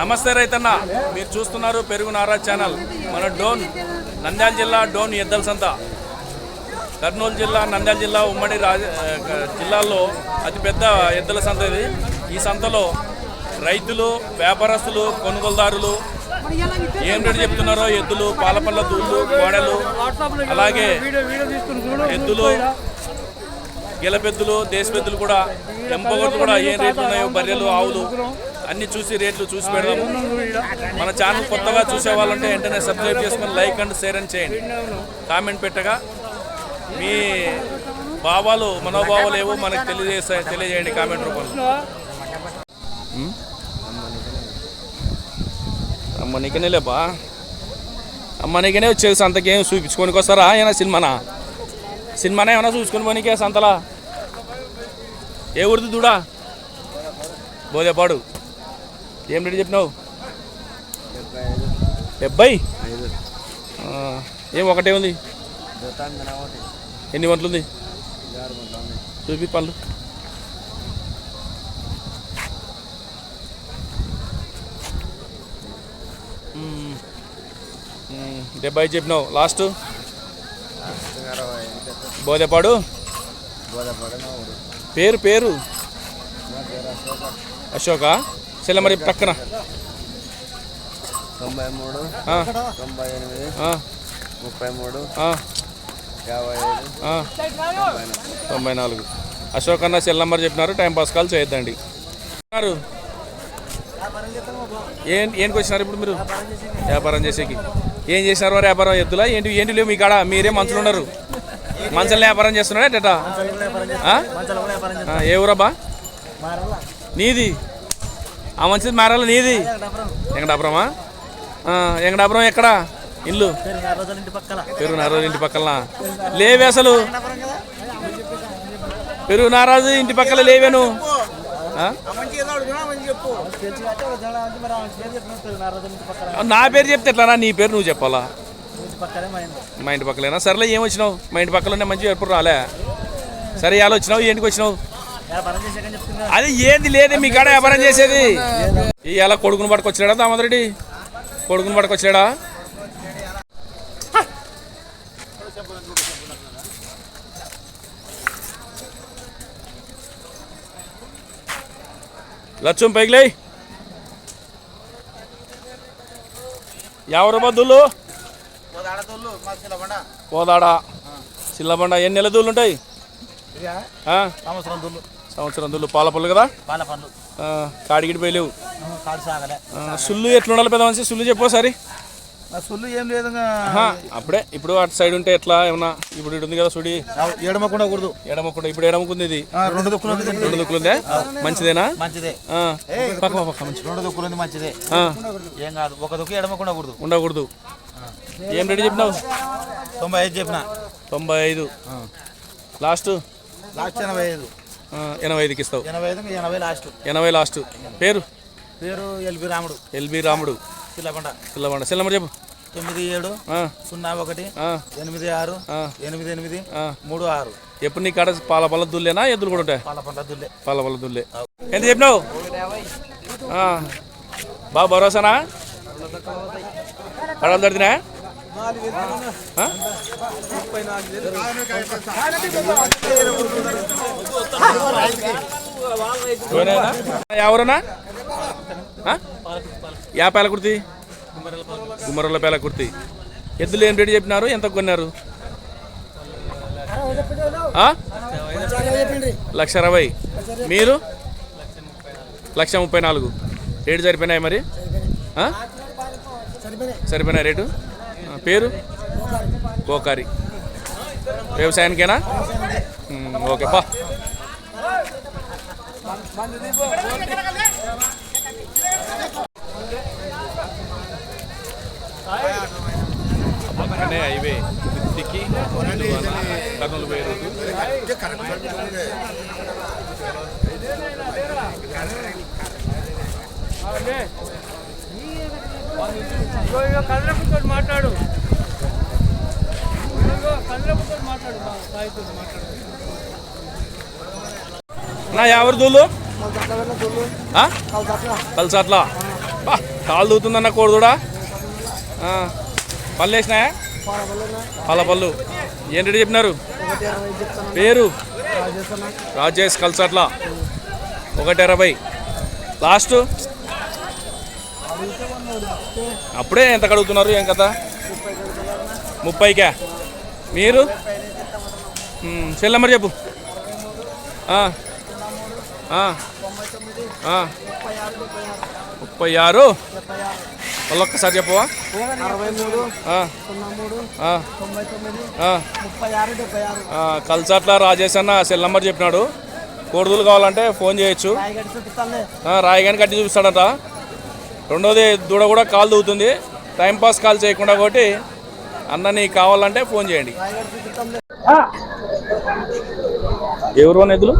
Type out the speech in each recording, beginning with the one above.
నమస్తే రైతన్న మీరు చూస్తున్నారు పెరుగు నారా ఛానల్. మన డోన్ నంద్యాల జిల్లా డోన్ ఎద్దల సంత. కర్నూలు జిల్లా నంద్యాల జిల్లా ఉమ్మడి రాజ జిల్లాల్లో అతిపెద్ద ఎద్దుల సంత ఇది. ఈ సంతలో రైతులు వ్యాపారస్తులు కొనుగోలుదారులు ఏం రేటు చెప్తున్నారో ఎద్దులు పాలపల్ల దూళ్ళు కోడలు అలాగే ఎద్దులు గిలపెద్దులు దేశపెద్దులు కూడా ఎంపగొడ్లు కూడా ఏం రేట్లు ఉన్నాయో బర్రెలు ఆవులు అన్ని చూసి రేట్లు చూసి పెడదాము మన ఛానల్ కొత్తగా చూసే వాళ్ళంటే వెంటనే సబ్స్క్రైబ్ చేసుకొని లైక్ అండ్ షేర్ అండ్ చేయండి. కామెంట్ పెట్టగా మీ భావాలు మనోభావాలు ఏవో మనకు తెలియజేసే తెలియజేయండి కామెంట్ రూపంలో. అమ్మ నీకనే లేపా అమ్మ నీకనే వచ్చేది సంతకేం చూపించుకోనికి వస్తారా? ఏమైనా సినిమానా? సినిమానే ఏమైనా చూసుకొని పోనీకే సంతలా? ఏ ఊరిది దూడా? బోదేపాడు ఏం రేటు చెప్పినావు? డెబ్బై? ఏం ఒకటే ఉంది? ఎన్ని వంటలు ఉంది? చూపి పళ్ళు. డెబ్బై చెప్పినావు. లాస్ట్? బోదేపాడు? పేరు పేరు? అశోక? చెల్ల మరి పక్కన. తొంభై మూడు ఆ, తొంభై ఎనిమిది ఆ, ముప్పై మూడు ఆ, యాభై. తొంభై నాలుగు. అశోక్ అన్న సెల్ నంబర్ చెప్పినారు టైం పాస్ కాల్ చేయొద్దండి. ఏం ఏంటికి వచ్చినారు ఇప్పుడు మీరు? వ్యాపారం చేసేకి. ఏం చేసినారు మరి వ్యాపారం ఎద్దులా? ఏంటి ఏంటి లేవు మీ కాడ? మీరే మంచులు ఉన్నారు. మంచం వ్యాపారం ఆ? ఆ, ఏ ఊరబ్బా? నీది? ఆ మంచిది మారాల నీది? వెంకటాపురమా? వెంకటాపురం ఎక్కడ? ఇల్లు? పెరుగు నారాజు ఇంటి పక్కన లేవే అసలు? పెరుగు నారాజు ఇంటి పక్కన లేవేను నువ్వు. నా పేరు చెప్తే ఎట్లారా? నీ పేరు నువ్వు చెప్పాలా? మా ఇంటి పక్కలేనా? సరేలే ఏమొచ్చినావు మా ఇంటి పక్కలోనే మంచి ఎప్పుడు రాలే. సరే ఇవాళ వచ్చినావు? ఏంటికి వచ్చినావు? అది ఏంది లేదు మీ కాడ వ్యాపారం చేసేది? ఇవాళ కొడుకుని పట్టుకొచ్చాడా దామోదరెడ్డి కొడుకుని పట్టుకొచ్చాడా లచ్చం పైకిలే ఎవరు బద్దులు పోదాడా? చిల్లబండ. ఎన్ని నెలల దూళ్ళు ఉంటాయి? ఆ? సంవత్సరం దుల్లు. సంవత్సరం దూళ్ళు పాల పళ్ళు కదా? పాల పండ్లు. ఆ, కాడిగిడి పోయలేవు కాడు సాగలే. ఎట్లుండాలి పెద్ద మనిషి సుల్లు చెప్పోసారి ఆ సుల్లు ఏం లేదు అప్పుడే ఇప్పుడు అటు సైడ్ ఉంటే ఎట్లా? ఏమన్నా ఇప్పుడు ఇటు ఉంది కదా సుడి? ఏడమకుండా కూడదు. ఎడమకుండా ఇప్పుడు ఎడమకుంది ఇది. రెండు దుక్కులు ఉంది. రెండు దుక్కులుందే మంచిదేనా? మంచిదే. ఆ, పక్క పక్క, మంచి రెండు దుక్కులు ఉంది మంచిదే. ఏం కాదు ఒక దుక్కు ఎడమకుండా కూడదు. ఉండకూడదు. ఏం రెడీ చెప్పినావు? తొంభై ఐదు చెప్పిన. తొంభై ఐదు. లాస్ట్? లాస్ట్ ఎనభై ఐదు. ఎనభై ఐదుకి ఇస్తావు. ఎనభై ఐదు ఎనభై లాస్ట్ ఎనభై లాస్ట్ పేరు? పేరు ఎల్బి రాముడు. ఎల్బి రాముడు. పిల్లబండ. పిల్లబండ. సెల్ నెంబర్ చెప్పు. తొమ్మిది ఏడు సున్నా ఒకటి ఎనిమిది ఆరు. ఎనిమిది ఎనిమిది ఆ. మూడు ఆరు. ఎప్పుడు నీ కాడ పాల పళ్ళ దుల్లేనా? ఎద్దులు కూడా ఉంటాయి? పాల పండ్ల దుల్లే. పాల పళ్ళ దుల్లే. ఎంత చెప్పినావు? బాగా భరోసానా? ఆ? ఎవరైనా? ఎవరన్నా? యా పేల కుర్తి? గుమ్మరల పేల కుర్తి. ఎద్దులు ఏం రేటు చెప్పినారు? ఎంత కొన్నారు? లక్ష అరవై. మీరు? లక్ష ముప్పై నాలుగు. రేటు సరిపోయినాయి మరి? సరిపోయినాయి రేటు? పేరు? కోకారి. వ్యవసాయానికేనా? ఓకే బా పక్కనే హైవే దిక్కి కర్నూలు పోయే రోడ్డు. మాట్లాడు. నా ఎవరు దూలు? కల్సాట్ల బా, కాలు దూతుందన్న కోడుదూడా? పళ్ళు వేసినాయా? పాల పళ్ళు. ఏం రెడీ చెప్పినారు? పేరు? రాజేష్ కల్సట్ల. ఒకటి ఇరవై లాస్ట్? అప్పుడే ఎంత కడుగుతున్నారు ఏం కదా ముప్పైకా. మీరు? సెల్ నెంబర్ చెప్పు. ముప్పై ఆరు మళ్ళీ ఒక్కసారి చెప్పవా? కల్చర్ల రాజేష్ అన్న సెల్ నెంబర్ చెప్పినాడు. కోడుదలు కావాలంటే ఫోన్ చేయొచ్చు. రాయిగాని కట్టి చూపిస్తాడట. రెండోది దూడ కూడా కాల్ దూవుతుంది టైంపాస్ కాల్ చేయకుండా ఒకటి అన్న నీకు కావాలంటే ఫోన్ చేయండి. ఎవరు ఎదులు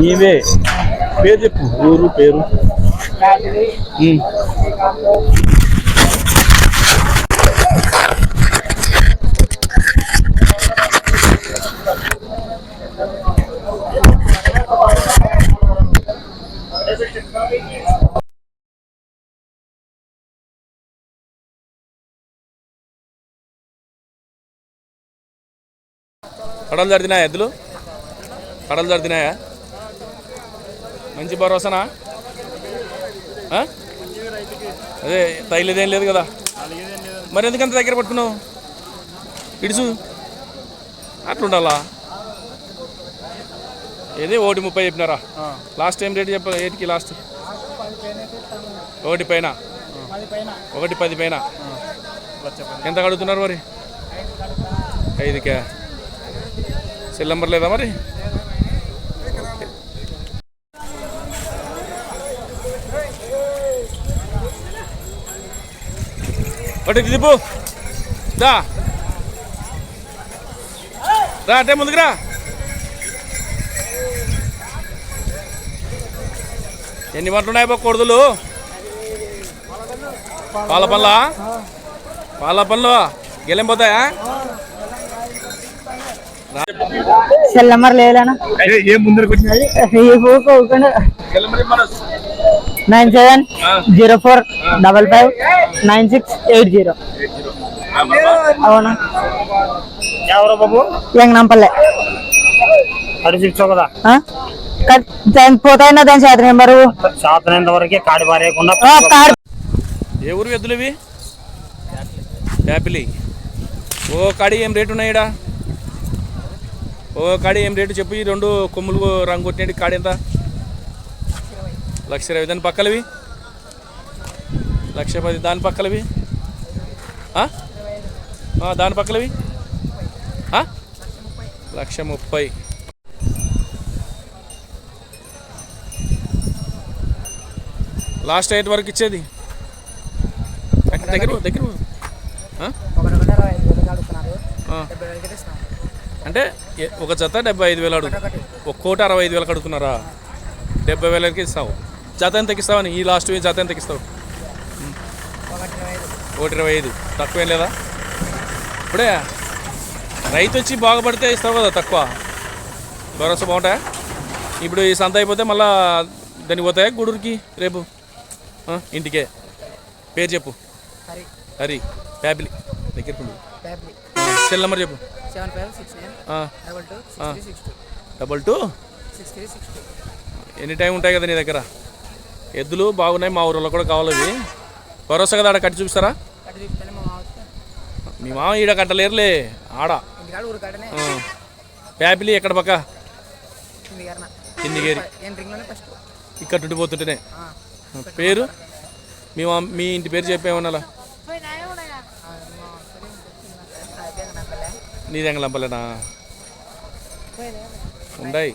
నీవే. పేరు చెప్పు. ఊరు పేరు. కడలు జరిదినాయా ఎద్దులు? కడలు జరిదినాయా మంచి భరోసానా? అదే తైలేదేం లేదు కదా. మరి ఎందుకంత దగ్గర పట్టుకున్నావు? ఇడుచు. అట్లుండాలా? ఏది? ఒకటి ముప్పై చెప్పినారా? లాస్ట్ టైం రేట్ చెప్ప ఏటికి లాస్ట్? ఒకటి పైన. ఒకటి పది పైన. ఎంత కడుగుతున్నారు మరి? ఐదుకే. సెల్ నెంబర్ లేదా మరి? ఒకటి దిపు. దా. రా అంటే ముందుకు రా. ఎన్ని మంటలు ఉన్నాయి బా కొడుదులు? పాల పళ్ళ పాల పళ్ళు గెలం పోతాయా? Cell number nine seven zero four double five nine six eight zero. అవునా? బాబు? ఎంగ్ నంపల్లే వరకే ఏ ఊరు ఎద్దులు ఇవి? ఓ కాడి ఏం రేటు ఉన్నాయి ఓ కాడి ఏం రేటు చెప్పు ఈ రెండు కొమ్ములు రంగు కొట్టినట్టు కాడి ఎంత? లక్ష ఇరవై. దాని పక్కలవి? లక్ష పది. దాని పక్కలవి? దాని పక్కలవి? లక్ష ముప్పై. లాస్ట్ ఎయిట్ వరకు ఇచ్చేది? దగ్గర దగ్గర. అంటే ఒక జత డెబ్బై ఐదు వేలు అడుగు. ఒక కోట అరవై ఐదు వేలకు అడుగుతున్నారా? డెబ్బై వేలకి ఇస్తావు. జత ఎంతకి ఇస్తావు అని ఈ లాస్ట్ జత ఎంతకి ఇస్తావు. ఒకటి ఇరవై ఐదు. తక్కువేం లేదా? ఇప్పుడే రైతు వచ్చి బాగుపడితే ఇస్తావు కదా తక్కువ. భరోసా బాగుంటాయా? ఇప్పుడు ఈ సంత అయిపోతే మళ్ళా దానికి పోతాయా గూడూరుకి రేపు? ఇంటికే. పేరు చెప్పు. హరి. ఫ్యామిలీ. దగ్గర సెల్ నెంబర్ చెప్పు. Seven five six nine. ఆ, డబల్ టూ ఆ. Six three six two. Double two? Six three six two. Any time ఉంటాయి కదా నీ దగ్గర? ఎద్దులు బాగున్నాయి మా ఊరిలో కూడా కావాలి ఇవి. భరోసా కదా ఆడ కట్టి చూపిస్తారా? మా మామ ఈడ కట్టలేరులే ఆడ. ఫ్యామిలీ ఎక్కడ పక్క? కిందిగేరి. ఇక్కడ నుండి పోతుంటేనే పేరు? మీ మా మీ ఇంటి పేరు చెప్పేమన్నా నీ దగ్గర లంపలేనా ఉన్నాయి